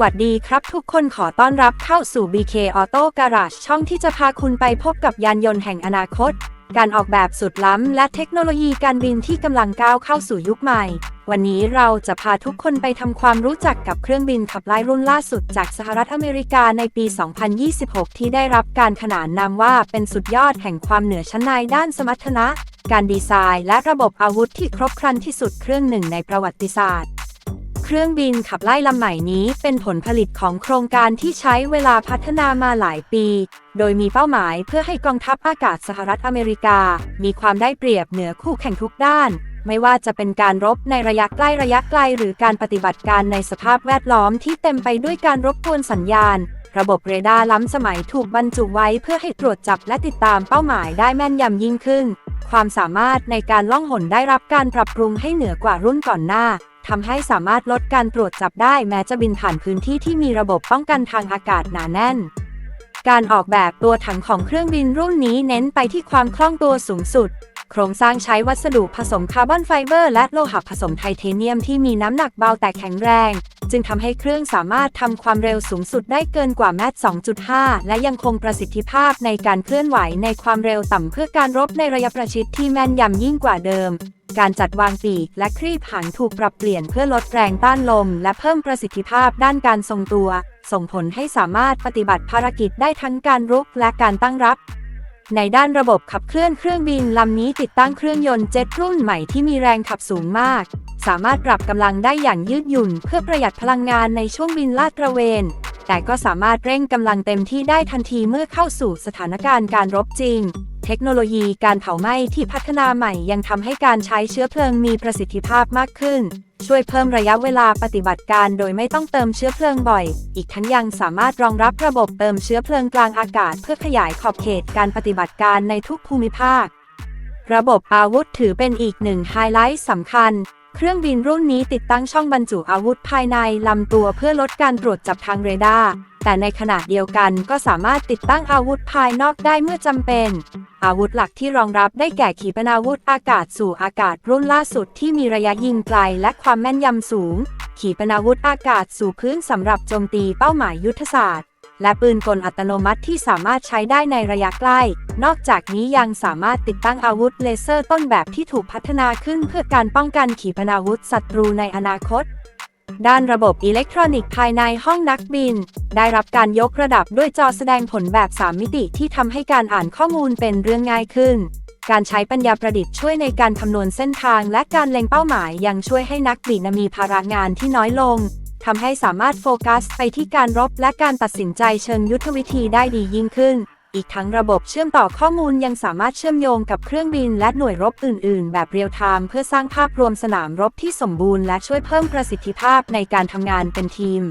วัสดีครับทุกคนขอต้อนรับเข้าสู่ BK Auto Garage ช่องที่จะพาคุณไปพบกับยานยนต์แห่งอนาคต การออกแบบสุดล้ำและเทคโนโลยีการบินที่กำลังก้าวเข้าสู่ยุคใหม่ วันนี้เราจะพาทุกคนไปทำความรู้จักกับเครื่องบินขับไล่รุ่นล่าสุดจากสหรัฐอเมริกาในปี 2026 ที่ได้รับการขนานนามว่าเป็นสุดยอดแห่งความเหนือชั้นในด้านสมรรถนะ การดีไซน์ และระบบอาวุธที่ครบครันที่สุดเครื่องหนึ่งในประวัติศาสตร์ เครื่องบินขับไล่ลำใหม่นี้เป็นผลผลิตของโครงการที่ใช้เวลาพัฒนามาหลายปี โดยมีเป้าหมายเพื่อให้กองทัพอากาศสหรัฐอเมริกา มีความได้เปรียบเหนือคู่แข่งทุกด้าน ไม่ว่าจะเป็นการรบในระยะใกล้ระยะไกล หรือการปฏิบัติการในสภาพแวดล้อมที่เต็มไปด้วยการรบกวนสัญญาณ ระบบเรดาร์ล้ำสมัยถูกบรรจุไว้เพื่อให้ตรวจจับและติดตามเป้าหมายได้แม่นยำยิ่งขึ้น ความสามารถในการล่องหนได้รับการปรับปรุงให้เหนือกว่ารุ่นก่อนหน้า ทำให้สามารถลดการตรวจจับได้แม้จะบินผ่านพื้นที่ที่มีระบบป้องกันทางอากาศหนาแน่น การออกแบบตัวถังของเครื่องบินรุ่นนี้เน้นไปที่ความคล่องตัวสูงสุด โครงสร้างใช้วัสดุผสมคาร์บอนไฟเบอร์และโลหะผสมไทเทเนียมที่มีน้ำหนักเบาแต่แข็งแรง จึงทำให้เครื่องสามารถทำความเร็วสูงสุดได้เกินกว่าแมตช์2.5 และยังคงประสิทธิภาพในการเคลื่อนไหวในความเร็วต่ำเพื่อการรบในระยะประชิดที่แม่นยำยิ่งกว่าเดิม การจัดวางปีกและครีบหางถูกปรับเปลี่ยนเพื่อลดแรงต้านลม และเพิ่มประสิทธิภาพด้านการทรงตัว ส่งผลให้สามารถปฏิบัติภารกิจได้ทั้งการรุกและการตั้งรับ ในด้านระบบขับเคลื่อนเครื่องบินลำนี้ติดตั้งเครื่องยนต์เจ็ตรุ่นใหม่ที่มีแรงขับสูงมาก สามารถปรับกำลังได้อย่างยืดหยุ่น เพื่อประหยัดพลังงานในช่วงบินลาดตระเวน แต่ก็สามารถเร่งกำลังเต็มที่ได้ทันทีเมื่อเข้าสู่สถานการณ์การรบจริง เทคโนโลยีการเผาไหม้ที่พัฒนาใหม่ยังทำให้การใช้เชื้อเพลิงมีประสิทธิภาพมากขึ้น ช่วยเพิ่มระยะเวลาปฏิบัติการโดยไม่ต้องเติมเชื้อเพลิงบ่อย อีกทั้งยังสามารถรองรับระบบเติมเชื้อเพลิงกลางอากาศ เพื่อขยายขอบเขตการปฏิบัติการในทุกภูมิภาค ระบบอาวุธถือเป็นอีกหนึ่งไฮไลท์สำคัญ เครื่องบินรุ่นนี้ติดตั้งช่องบรรจุอาวุธภายในลำตัวเพื่อลดการตรวจจับทางเรดาร์ แต่ในขณะเดียวกันก็สามารถติดตั้งอาวุธภายนอกได้เมื่อจำเป็น อาวุธหลักที่รองรับได้แก่ขีปนาวุธอากาศสู่อากาศรุ่นล่าสุดที่มีระยะยิงไกลและความแม่นยำสูง ขีปนาวุธอากาศสู่พื้นสำหรับโจมตีเป้าหมายยุทธศาสตร์ และปืนกลอัตโนมัติที่สามารถใช้ได้ในระยะใกล้ นอกจากนี้ยังสามารถติดตั้งอาวุธเลเซอร์ต้นแบบที่ถูกพัฒนาขึ้นเพื่อการป้องกันขีปนาวุธศัตรูในอนาคต ด้านระบบอิเล็กทรอนิกส์ภายในห้องนักบิน ได้รับการยกระดับด้วยจอแสดงผลแบบ 3 มิติที่ทำให้การอ่านข้อมูลเป็นเรื่องง่ายขึ้นการใช้ปัญญาประดิษฐ์ช่วยในการคำนวณเส้นทางและการเล็งเป้าหมายยังช่วยให้นักบินมีภาระงานที่น้อยลง ทำให้สามารถโฟกัสไปที่การรบและการตัดสินใจเชิงยุทธวิธีได้ดียิ่งขึ้น อีกทั้งระบบเชื่อมต่อข้อมูลยังสามารถเชื่อมโยงกับเครื่องบินและหน่วยรบอื่น ๆ แบบเรียลไทม์เพื่อสร้างภาพรวมสนามรบที่สมบูรณ์และช่วยเพิ่มประสิทธิภาพในการทำงานเป็นทีม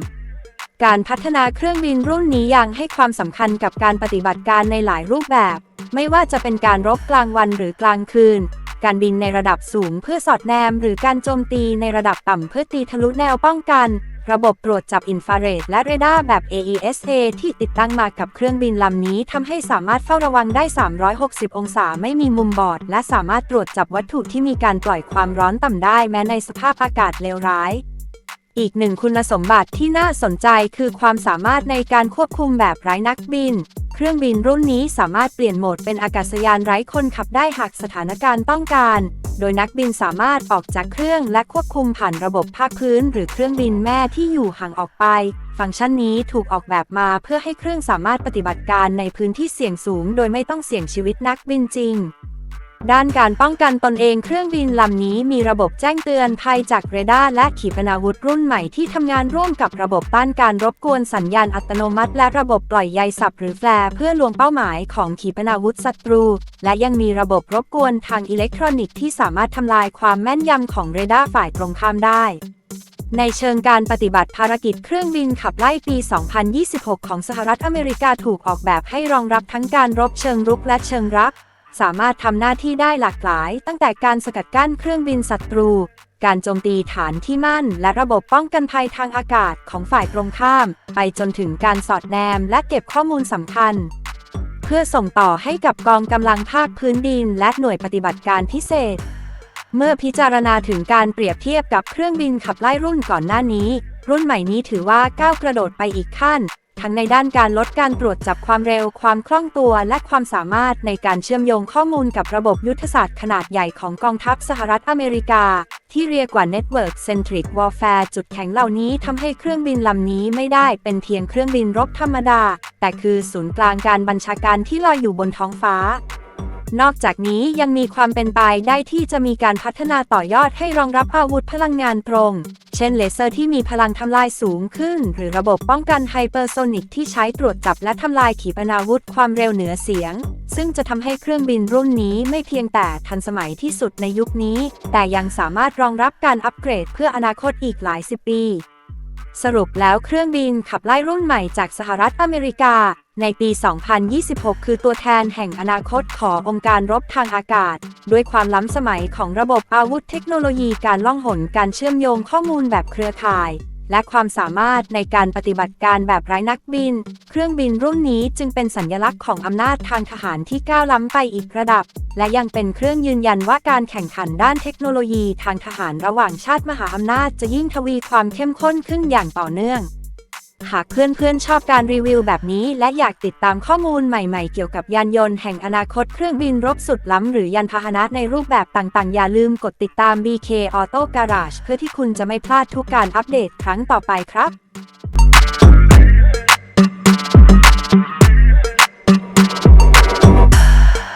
การพัฒนาเครื่องบินรุ่นนี้ยังให้ความสำคัญกับการปฏิบัติการในหลายรูปแบบ ไม่ว่าจะเป็นการรบกลางวันหรือกลางคืน การบินในระดับสูงเพื่อสอดแนม หรือการโจมตีในระดับต่ำเพื่อตีทะลุแนวป้องกัน ระบบตรวจจับอินฟราเรดและเรดาร์แบบ AESA ที่ติดตั้งมากับเครื่องบินลำนี้ทำให้สามารถเฝ้าระวังได้ 360 องศาไม่มีมุมบอด และสามารถตรวจจับวัตถุที่มีการปล่อยความร้อนต่ำได้แม้ในสภาพอากาศเลวร้าย อีกหนึ่งคุณสมบัติที่น่าสนใจคือความสามารถในการควบคุมแบบไร้นักบิน เครื่องบินรุ่นนี้สามารถเปลี่ยนโหมดเป็นอากาศยานไร้คนขับได้หากสถานการณ์ต้องการ โดยนักบินสามารถออกจากเครื่องและควบคุมผ่านระบบภาคพื้น หรือเครื่องบินแม่ที่อยู่ห่างออกไป ฟังก์ชันนี้ถูกออกแบบมาเพื่อให้เครื่องสามารถปฏิบัติการในพื้นที่เสี่ยงสูง โดยไม่ต้องเสี่ยงชีวิตนักบินจริง ด้านการป้องกันตนเองเครื่องบินลำนี้มีระบบแจ้งเตือนภัยจากเรดาร์และขีปนาวุธรุ่นใหม่ที่ทำงานร่วมกับระบบต้านการรบกวนสัญญาณอัตโนมัติ และระบบปล่อยใยสับหรือแฟร์เพื่อลวงเป้าหมายของขีปนาวุธศัตรู และยังมีระบบรบกวนทางอิเล็กทรอนิกส์ที่สามารถทำลายความแม่นยำของเรดาร์ฝ่ายตรงข้ามได้ในเชิงการปฏิบัติภารกิจเครื่องบินขับไล่ปี 2026 ของสหรัฐอเมริกาถูกออกแบบให้รองรับทั้งการรบเชิงรุกและเชิงรับ สามารถทำหน้าที่ได้หลากหลาย ตั้งแต่การสกัดกั้นเครื่องบินศัตรู การโจมตีฐานที่มั่น และระบบป้องกันภัยทางอากาศของฝ่ายตรงข้าม ไปจนถึงการสอดแนมและเก็บข้อมูลสำคัญ เพื่อส่งต่อให้กับกองกำลังภาคพื้นดิน และหน่วยปฏิบัติการพิเศษ เมื่อพิจารณาถึงการเปรียบเทียบกับเครื่องบินขับไล่รุ่นก่อนหน้านี้ รุ่นใหม่นี้ถือว่าก้าวกระโดดไปอีกขั้น ทั้งในด้านการลดการตรวจจับความเร็ว ความคล่องตัว และความสามารถในการเชื่อมโยงข้อมูลกับระบบยุทธศาสตร์ขนาดใหญ่ของกองทัพสหรัฐอเมริกา ที่เรียกว่า Network Centric Warfare จุดแข็งเหล่านี้ทำให้เครื่องบินลำนี้ไม่ได้เป็นเพียงเครื่องบินรบธรรมดา แต่คือศูนย์กลางการบัญชาการที่ลอยอยู่บนท้องฟ้า นอกจากนี้ยังมีความเป็นไปได้ที่จะมีการพัฒนาต่อยอดให้รองรับอาวุธพลังงานตรง เช่นเลเซอร์ที่มีพลังทำลายสูงขึ้น หรือระบบป้องกันไฮเปอร์โซนิกที่ใช้ตรวจจับและทำลายขีปนาวุธความเร็วเหนือเสียง ซึ่งจะทำให้เครื่องบินรุ่นนี้ไม่เพียงแต่ทันสมัยที่สุดในยุคนี้ แต่ยังสามารถรองรับการอัปเกรดเพื่ออนาคตอีกหลายสิบปี สรุปแล้วเครื่องบินขับไล่รุ่นใหม่จากสหรัฐอเมริกา ในปี 2026 คือตัวแทนแห่งอนาคตขององค์การรบทางอากาศ ด้วยความล้ำสมัยของระบบอาวุธเทคโนโลยีการล่องหนการเชื่อมโยงข้อมูลแบบเครือข่าย และความสามารถในการปฏิบัติการแบบไร้นักบิน เครื่องบินรุ่นนี้จึงเป็นสัญลักษณ์ของอำนาจทางทหารที่ก้าวล้ำไปอีกระดับ และยังเป็นเครื่องยืนยันว่าการแข่งขันด้านเทคโนโลยีทางทหารระหว่างชาติมหาอำนาจจะยิ่งทวีความเข้มข้นขึ้นอย่างต่อเนื่อง หากเพื่อนๆชอบการรีวิวแบบนี้ และอยากติดตามข้อมูลใหม่ๆ เกี่ยวกับยานยนต์แห่งอนาคตเครื่องบินรบสุดล้ำหรือยานพาหนะในรูปแบบต่างๆ อย่าลืมกดติดตาม BK Auto Garage เพื่อที่คุณจะไม่พลาดทุกการอัปเดตครั้งต่อไปครับ